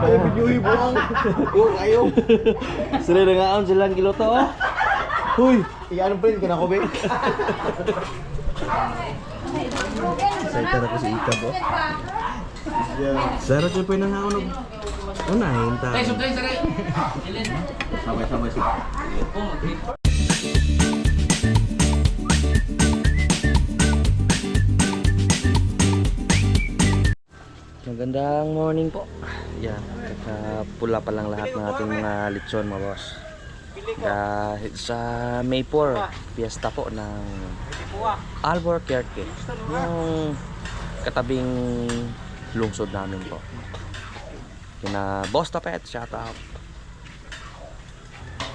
Ay, binyuhi mo lang. Oo, kayo. Sila na nga silang giluto oh. Huy! Iyan pa rin, kinako ba? Salita na ko si Ika bo. Sarap yung pinangaon ng unahin ta. Sabay-sabay siya. Magandang morning po. Yan, pula pa lang lahat ng ating mga lechon mga boss. Dahil sa May 4, piyesta po ng Albuquerque. Yung katabing lungsod namin po. Kina Boss Tapet, shout out.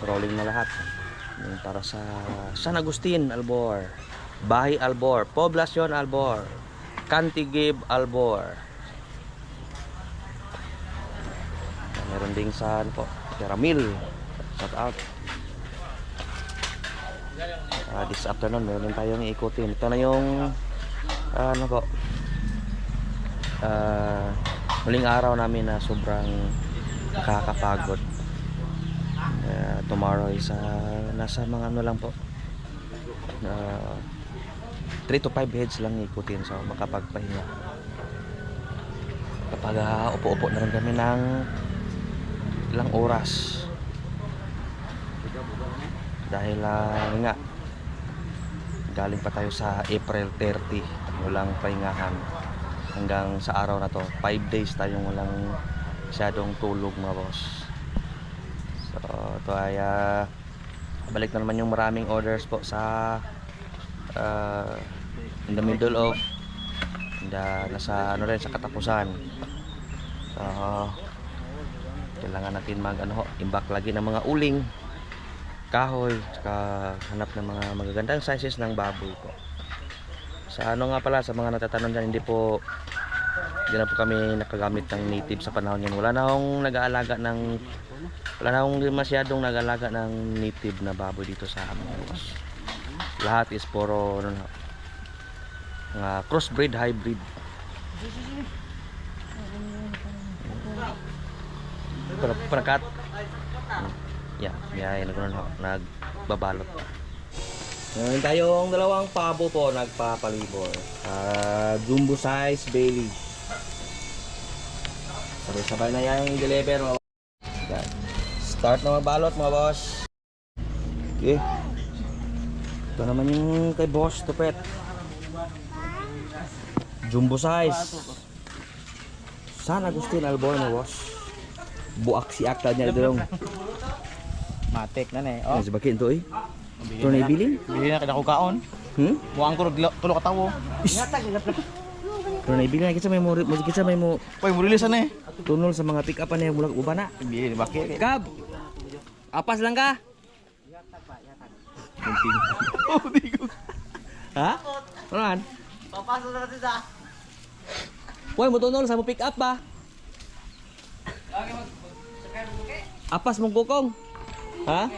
Rolling na lahat. Yung para sa San Agustin, Albor. Bahay Albor. Poblacion Albor. Cantigib Albor. Meron ding sa ano po, Caramil. Shout out. Ah, this afternoon meron din tayong ikutin. Ito na yung ah, ano po. Ah, muling araw namin na sobrang nakakapagod. Ah, tomorrow is ah, nasa mga ano lang po. Ah, 3 to 5 heads lang ikutin so makapagpahinga. Kapag ah, upo-upo na rin kami ng ilang oras? Dahil ah, nga galing pa tayo sa April 30 walang pahingahan. Hanggang sa araw na to 5 days tayong walang masyadong tulog mga boss. So ito ay ah, balik na naman yung maraming orders po sa ah, in the middle of the, nasa ano rin sa katapusan. So kailangan natin mag ano imbak lagi ng mga uling kahoy saka hanap ng mga magagandang sizes ng baboy po. Sa ano nga pala sa mga natatanong dyan hindi po hindi na po kami nakagamit ng native sa panahon yan wala na akong nag-aalaga ng wala na akong masyadong nag-aalaga ng native na baboy dito sa amin boss. lahat is puro ano crossbreed hybrid panakat may nagkunan ho nagbabalot. Meron tayong dalawang pabo po nagpapalibor. Ah, jumbo size Bailey sabay-sabay na yan yung deliver mga. Yan. start na magbalot mga boss. Okay ito naman yung kay boss tupet. Jumbo size. San Agustin Albor mga boss buak si akta niya dong Matik na na eh. oh. Sa bakin to eh ito na ibilin bili na kita ko kaon. hmm? Muang ko tulo ka tawo. ito na ibilin kita may mo kita may mo Poy, mo release na eh. tunol sa mga pick up na yung mulag uba na Bili ni bakit? Kab apas lang ka Oh, di ko. ha? Ano Papasok na kasi sa. Uy, mo tunol sa mo pick up ba? Apas mong kukong. Ha?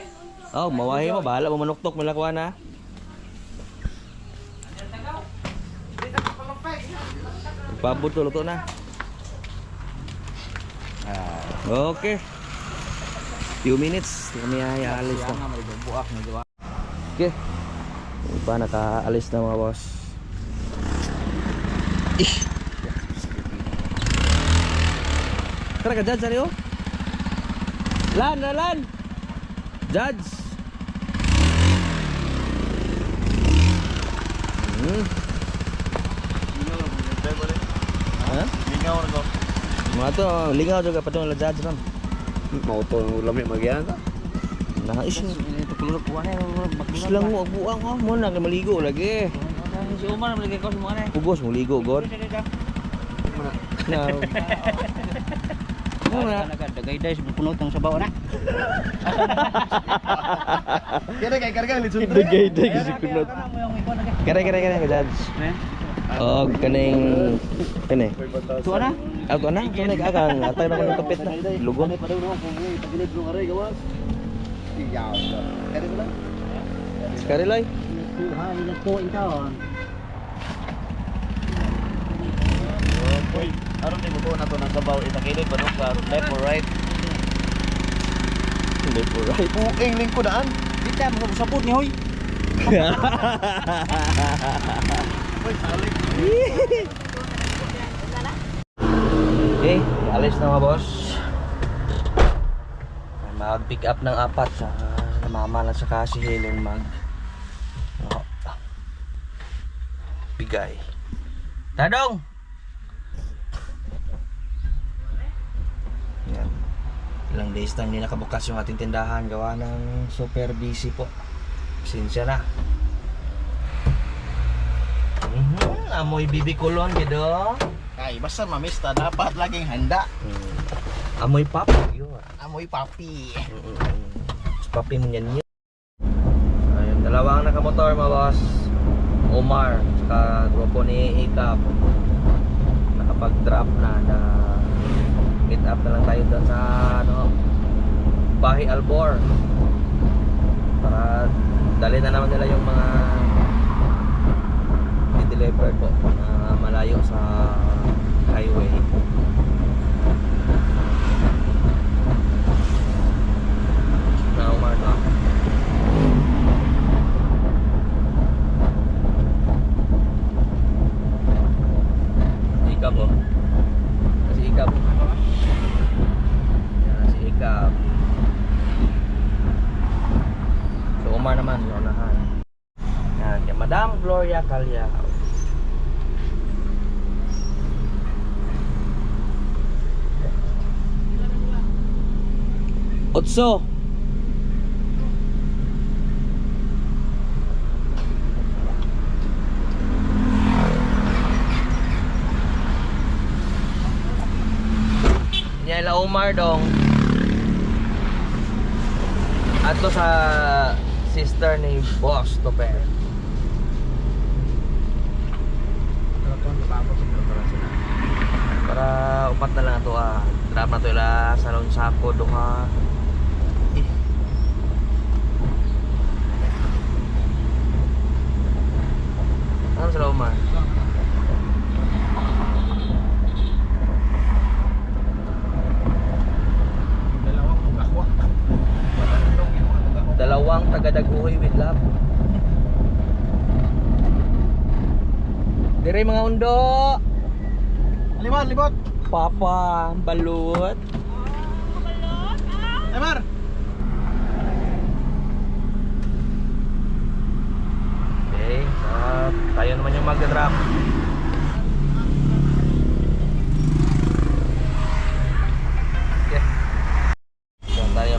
Oh, mawahi mo. Bahala mo manuktok mo lakuan ha. Pabot to, luto na. Ah, okay. Few minutes, kami ay alis na. na? Okay. Iba nakaalis na mga boss. Ih. Tara ka judge ano? Lan, lan. Judge. Hmm. Ha? Lingaw na ko. Mga to, lingaw juga patong la judge ron. Mauto ng ulam yung magyan ka. Nah, is Ito kulog ko na silang mo buang ha, mo na maligo lagi. Si Umar na ko sa mga na. Pugos mo ligo god. Na. Mo na. Dagay dai sa punot ng sabaw na. Kaya kay karga litsun. Dagay-dagay si kunot. Kare kare kare ka judge. Oh, kaning kani. Tuwa na. Ako na, kani akang atay na ko ng kapit na. Lugon. Pa daw naman kung tagilid ng aray Aron ni mo na to ng sabaw itakilid ba sa left or right? Left or right. Buking lingko daan. Di tayo masabot ni Hoy. Okay, alis na mga boss. Mag-pick up ng apat sa mama lang sa kasi Helen mag oh, bigay. Tadong! Yan. Ilang days na hindi nakabukas yung ating tindahan gawa ng super busy po. Sinsya na. Mhm, amoy bibi kulon gitu. Ay, basta mamista dapat laging handa. Hmm. Amoy pop. Yun. Amoy papi. Mas papi mo yan yun. Ayun, dalawang nakamotor mga boss. Omar, saka grupo ni Ikap. Nakapag-drop na na meet up na lang tayo doon sa ano, Bahi Albor. Para dali na naman nila yung mga i-deliver po na malayo sa highway. na Omar na. Si Ikap oh. Si Ikap. Yan, si Ikap. So Omar naman, unahan. Yan, kay Madam Gloria Calyao. Otso. Nila Omar dong. Ato sa sister ni Boss Tope. Para upat na lang ito ah. Drop na to ila sa Lon Saco duha. Ano sa Omar? Dalawang Dalawang taga-daguhoy with love. Dire mga undo. Limot, limot. Papa, balut. Emar. Okay, so tayo naman yung mag-drop. Okay. So tayo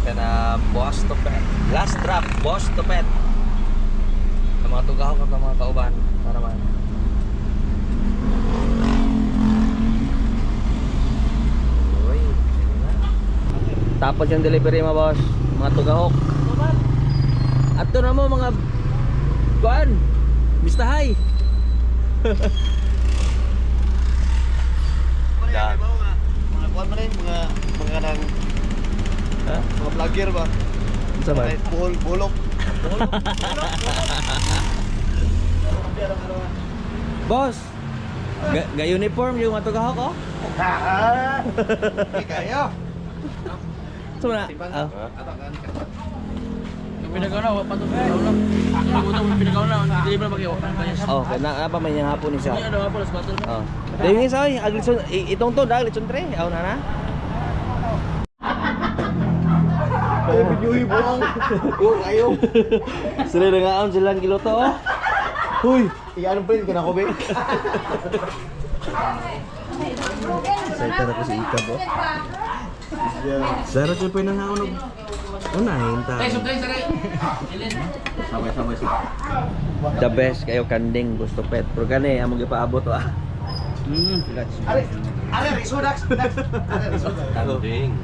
Boss to Pet. Last drop, Boss to Pet. Ang mga tugaw ko mga kauban. Para man. Uy. Tapos yung delivery mo boss, mga tugahok. At na mo mga Kuan, Mr. Hi. Da. Mga kuan eh, mga mga nang Ha? mga vlogger ba? Sa ba? Buhol, bulok. Boss. Ga, ga uniform yung ato oh. Ha! Hindi kayo. So na. Ah. Pinagaw na, pa to pinagaw na. Ako to pinagaw na, hindi ba magyo. Oh, na na pa may nang hapon ni siya. ada apa sepatu. Oh. Dahil yung isa ay aglison itong to dahil lechon tre. Aw na na. Ay, binyuhi mo lang. Yung ayaw. Sila na nga on silang giluto oh. Huy. Iyan pa yun, kinako ba? Excited ako si Ika bo. Sarap yung pinangaon og unahin ta. Sabay, sabay, sabay. The best kayo kanding gusto pet. Pero gani among ipaabot ah. Hmm. Are, are, riso, Dax. Dax. Are, riso. Kanding.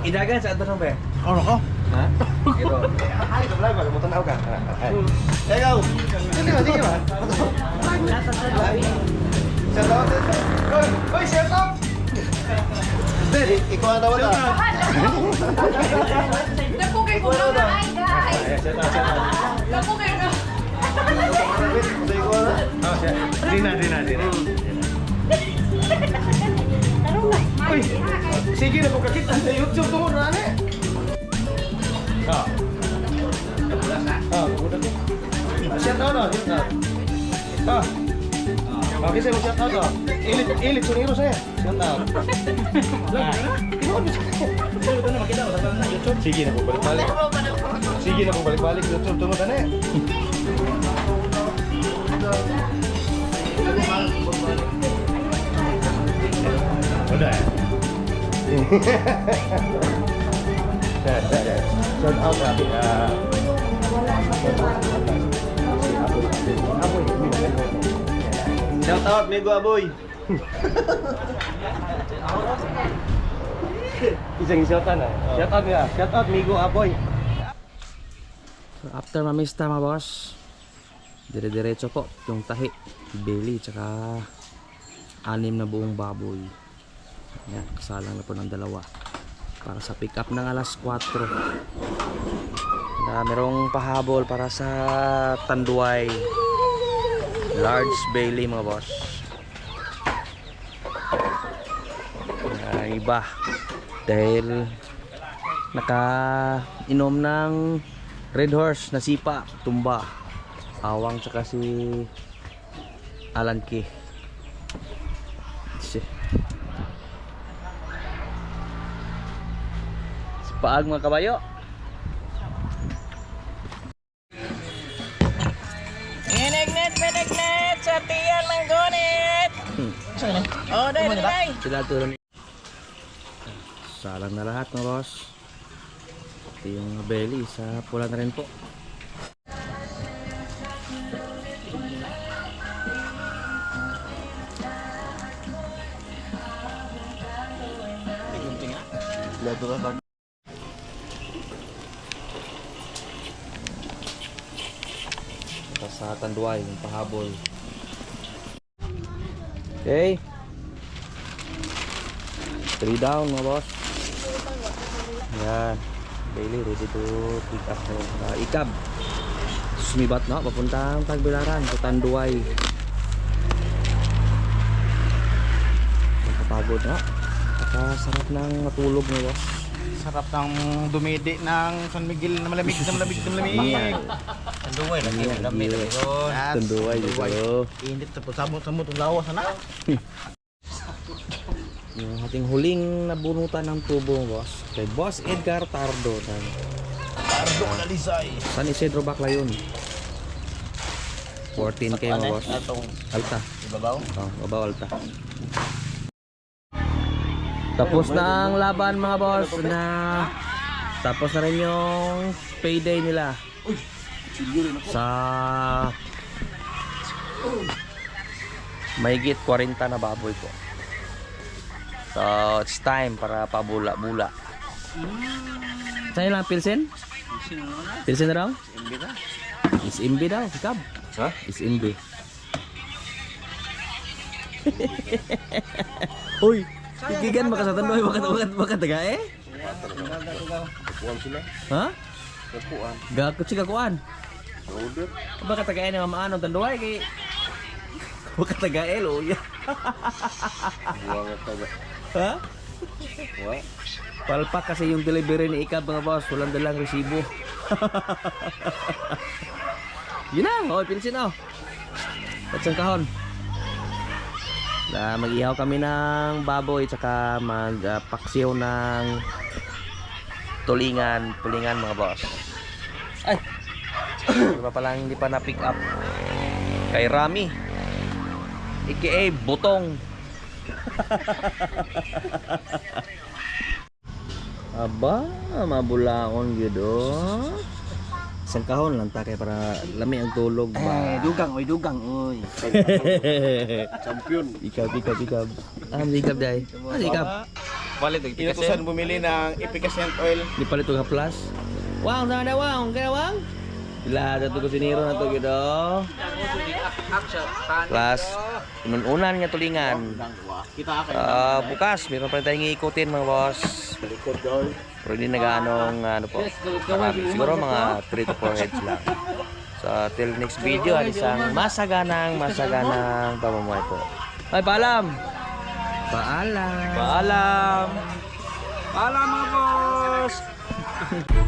Idagan sa ato nang be. Ano ko? Ha? Ito. Ay, ito vlog, wala mo tanaw ka. Ikaw. Sige ba, sige ba? Shout out. Hoy, shout out. Hindi, ikaw ang tawag ah. Napukay ko na ay guys. Napukay na. Na. Sige na kung kakita sa YouTube tungod na ni. Ah. Ah, pumunta ko. Shout out na, shout out. Ah. Okay, sa'yo, shout out ah. Ilit, ilit, suniro sa'yo. Shout out. Sige na kung balik-balik. Sige na kung balik-balik. YouTube tungod na ni. Udah ya? Shout out ya. Shout out Migo Aboy. Isang shout out na. Shout out ya. Shout out Migo Aboy. So after mamista mga boss, dire-diretso po yung tahi, belly, tsaka anim na buong baboy. Yan, kasalang na po ng dalawa. Para sa pick up ng alas 4. Na merong pahabol para sa Tanduay. Large Bailey mga boss. Yan, iba. Dahil naka inom ng Red Horse na sipa, tumba. Awang tsaka si Alan K. Si Paag mga kabayo. Inignet, pinignet, sa tiyan ng gunit. Oh, dai, dai, dai. Sila. Salang na lahat mga boss. Ito yung belly sa pula na rin po. Tapos sa tanduay, yung pahabol. Okay. Three down mga boss. Yan. Bailey ready to pick up na. Uh, ikab. Sumibat na. Papuntang Tagbilaran. Sa Tanduay. Nakapagod na. Nakasarap ng matulog mga boss. Sarap ng dumidi ng San Miguel na malamig na malamig na malamig. Tanduay na Yan, lamig. Tanduay dito. Init na po samot-samot ang lawas na. Yung ating huling nabunutan ng tubo boss. Kay Boss Edgar Tardo. Yan. Tardo na lisay. San Isidro Bakla yun. 14k mga boss. Alta. ibabaw. Oh, babaw alta. Tapos na ang laban mga boss na tapos na rin yung payday nila. Sa Mahigit 40 na baboy po. So, it's time para pabula-bula. Sa'yo lang, Pilsen? Pilsen na raw? Is imbi daw, ikab. Ha? Is imbi. Uy, tigigan baka sa tandoy baka baka baka taga eh? Ha? Gakot si kakuan. Baka taga eh na maano tandoy kay baka taga eh lo. Ha? Palpak kasi yung delivery ni Ikab mga boss, walang dalang resibo. Yun na, oh, pinsin oh. Ba't kahon? Na mag-ihaw kami ng baboy tsaka magpaksiw ng tulingan, tulingan mga boss. Ay. Iba pa lang hindi pa na pick up kay Rami. AKA Butong. Aba, mabulaon gyud oh. Isang kahon lang ta kay para lami ang tulog ba. dugang, oy dugang, oy. Champion. Ikab, ikab, ikab. Ah, ikab dai. Ah, ikab. Palit Inutusan bumili ng efficient oil. Di palit og plus. Wang, sana na wang, kaya wang. Bila ada tugo siniro na to gitu. Plus, inunan nga tulingan. Ah, bukas, meron pa rin tayong ikutin mga boss. Pero hindi nag-anong ano po. Marami. Siguro mga 3 to 4 heads lang. So, till next video, at isang masaganang, masaganang pamumuhay po. Ay, paalam! Paalam! Paalam! Paalam mga boss!